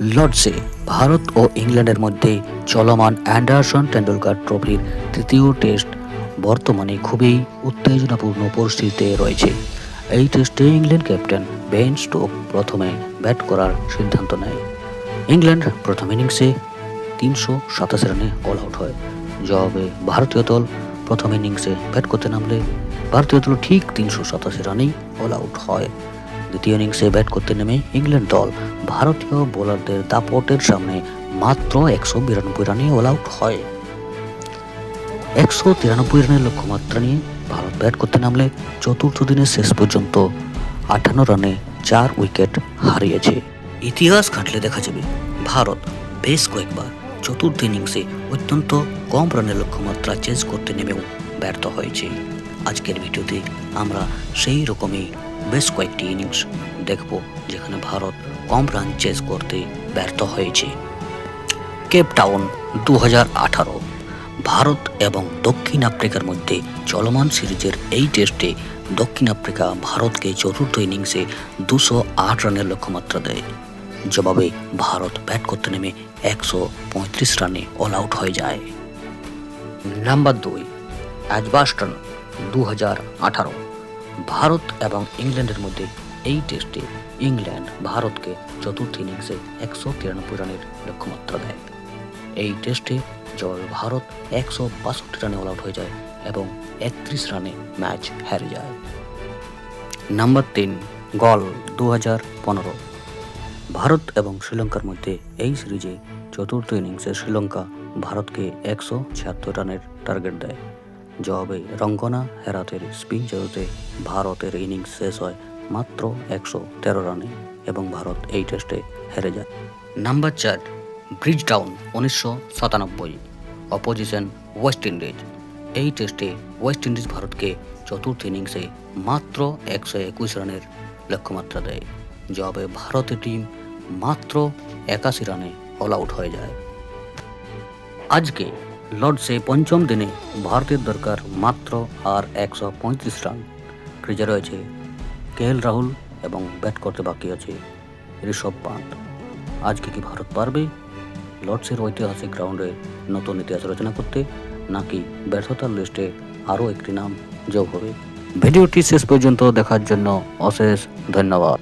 লর্ডসে ভারত ও ইংল্যান্ডের মধ্যে চলমান অ্যান্ডারসন টেন্ডুলকার ট্রফির তৃতীয় টেস্ট বর্তমানে খুবই উত্তেজনাপূর্ণ পরিস্থিতিতে রয়েছে। এই টেস্টে ইংল্যান্ড ক্যাপ্টেন বেন স্টোক প্রথমে ব্যাট করার সিদ্ধান্ত নেয়। ইংল্যান্ড প্রথম ইনিংসে তিনশো সাতাশি রানে অল আউট হয়। জবাবে ভারতীয় দল প্রথম ইনিংসে ব্যাট করতে নামলে ভারতীয় দল ঠিক তিনশো সাতাশি রানেই অল আউট হয়। দ্বিতীয় ইনিংসে ব্যাট করতে নেমে ইংল্যান্ড দল ভারতীয় বোলারদের দাপটের সামনে মাত্র একশো বিরানব্বই রানে অল আউট হয়। একশো তিরানব্বই রানের লক্ষ্যমাত্রা নিয়ে ভারত ব্যাট করতে নামলে চতুর্থ দিনের শেষ পর্যন্ত আটান্ন রানে চার উইকেট হারিয়েছে। ইতিহাস ঘাটলে দেখা যাবে, ভারত বেশ কয়েকবার চতুর্থ ইনিংসে অত্যন্ত কম রানের লক্ষ্যমাত্রা চেঞ্জ করতে নেমেও ব্যর্থ হয়েছে। আজকের ভিডিওতে আমরা সেই রকমই বেশ কয়েকটি ইনিংস দেখব যেখানে ভারত কম রান চেস করতে ব্যর্থ হয়েছে। কেপ টাউন দু আঠারো, ভারত এবং দক্ষিণ আফ্রিকার মধ্যে চলমান সিরিজের এই টেস্টে দক্ষিণ আফ্রিকা ভারতকে চতুর্থ ইনিংসে দুশো আট রানের লক্ষ্যমাত্রা দেয়। জবাবে ভারত ব্যাট করতে নেমে একশো পঁয়ত্রিশ রানে অল আউট হয়ে যায়। নাম্বার দুই অ্যাজবাস্টন দু হাজার আঠারো। ভারত এবং ইংল্যান্ডের মধ্যে এই টেস্টে ইংল্যান্ড ভারতকে চতুর্থ ইনিংসে একশো তিরানব্বই রানের লক্ষ্যমাত্রা দেয়। এই টেস্টে জল ভারত একশো বাষট্টি রানে অল আউট হয়ে যায় এবং একত্রিশ রানে ম্যাচ হেরে যায়। নাম্বার তিন গল দু হাজার পনেরো। ভারত এবং শ্রীলঙ্কার মধ্যে এই সিরিজে চতুর্থ ইনিংসে শ্রীলঙ্কা ভারতকে একশো ছিয়াত্তর রানের টার্গেট দেয়। জবাবে রঙ্গনা হেরাতের স্পিন জয়তে ভারতের ইনিংস শেষ হয় মাত্র একশো তেরো রানে এবং ভারত এই টেস্টে হেরে যায়। নাম্বার চার ব্রিজ ডাউন উনিশশো সাতানব্বই অপোজিশন ওয়েস্ট ইন্ডিজ এই টেস্টে ওয়েস্ট ইন্ডিজ ভারতকে চতুর্থ ইনিংসে মাত্র একশো একুশ রানের লক্ষ্যমাত্রা দেয়। জবাবে ভারতের টিম মাত্র একাশি রানে অল আউট হয়ে যায়। আজকে লর্ডসে পঞ্চম দিনে ভারতের দরকার মাত্র আর একশো পঁয়ত্রিশ রান। ক্রিজে রয়েছে কে এল রাহুল এবং ব্যাট করতে বাকি আছে ঋষভ পান্ত আজকে কি ভারত পারবে? লর্ডসের ঐতিহাসিক গ্রাউন্ডে নতুন ইতিহাস রচনা করতে নাকি ব্যর্থতার লিস্টে আরও একটি নাম যোগ হবে? ভিডিওটি শেষ পর্যন্ত দেখার জন্য অশেষ ধন্যবাদ।